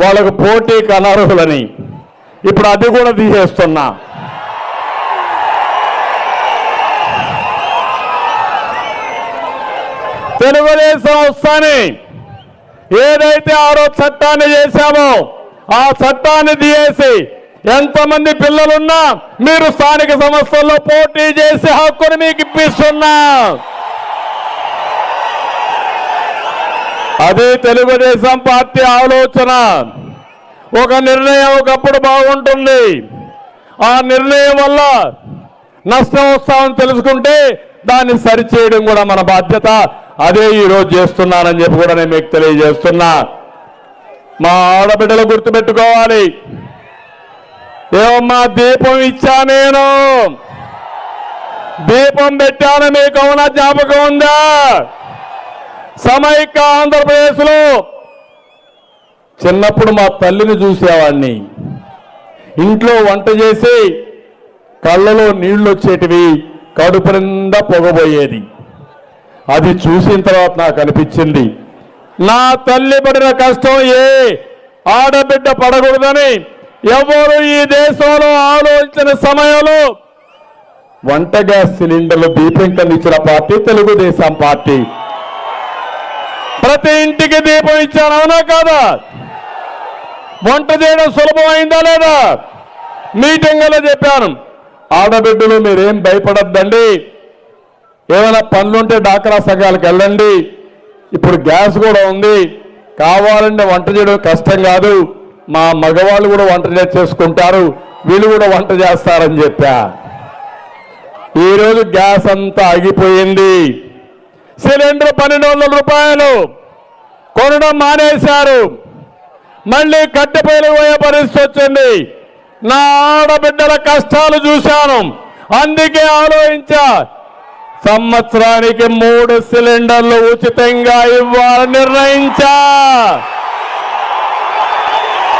వాళ్ళకు పోటీకి అనర్హులని ఇప్పుడు అది కూడా తీసేస్తున్నా. తెలుగుదేశం వస్తాని ఏదైతే ఆరో చట్టాన్ని చేశామో ఆ చట్టాన్ని తీయేసి ఎంతమంది పిల్లలున్నా మీరు స్థానిక సంస్థల్లో పోటీ చేసే హక్కును మీకు ఇప్పిస్తున్నా. అది తెలుగుదేశం పార్టీ ఆలోచన. ఒక నిర్ణయం ఒకప్పుడు బాగుంటుంది. ఆ నిర్ణయం వల్ల నష్టం వస్తామని తెలుసుకుంటే దాన్ని సరిచేయడం కూడా మన బాధ్యత. అదే ఈరోజు చేస్తున్నానని చెప్పి కూడా నేను మీకు తెలియజేస్తున్నా. మా ఆడబిడ్డలు గుర్తుపెట్టుకోవాలి. ఏమమ్మా దీపం ఇచ్చా నేను? దీపం పెట్టాను మీకు అవునా జ్ఞాపకం ఉందా? సమైక్య ఆంధ్రప్రదేశ్లో చిన్నప్పుడు మా తల్లిని చూసేవాడిని. ఇంట్లో వంట చేసి కళ్ళలో నీళ్ళు వచ్చేటివి కడుపు నిండా పొగబోయేది. అది చూసిన తర్వాత నాకు అనిపించింది నా తల్లి పడిన కష్టం ఏ? ఆడబిడ్డ పడకూడదని ఎవరు ఈ దేశంలో ఆలోచించిన సమయంలో వంట గ్యాస్ సిలిండర్లు దీపం ఇచ్చిన పార్టీ తెలుగుదేశం పార్టీ. ప్రతి ఇంటికి దీపం ఇచ్చాను అవునా కాదా? వంట చేయడం సులభమైందా లేదా? మీటింగ్లో చెప్పాను. ఆడబిడ్డలు మీరేం భయపడద్దండి. ఏమైనా పనులుంటే డాక్రా సంఘాలకు వెళ్ళండి. ఇప్పుడు గ్యాస్ కూడా ఉంది. కావాలంటే వంట చేయడం కష్టం కాదు. మా మగవాళ్ళు కూడా వంట చేసుకుంటారు. వీళ్ళు కూడా వంట చేస్తారని చెప్పా. ఈరోజు గ్యాస్ అంతా ఆగిపోయింది. సిలిండర్ పన్నెండు వందల రూపాయలు కొనడం మానేశారు. మళ్ళీ కట్టెపైలు పోయే పరిస్థితి వచ్చింది. నా ఆడబిడ్డల కష్టాలు చూశాను. అందుకే ఆలోచించా సంవత్సరానికి మూడు సిలిండర్లు ఉచితంగా ఇవ్వాలని నిర్ణయించా.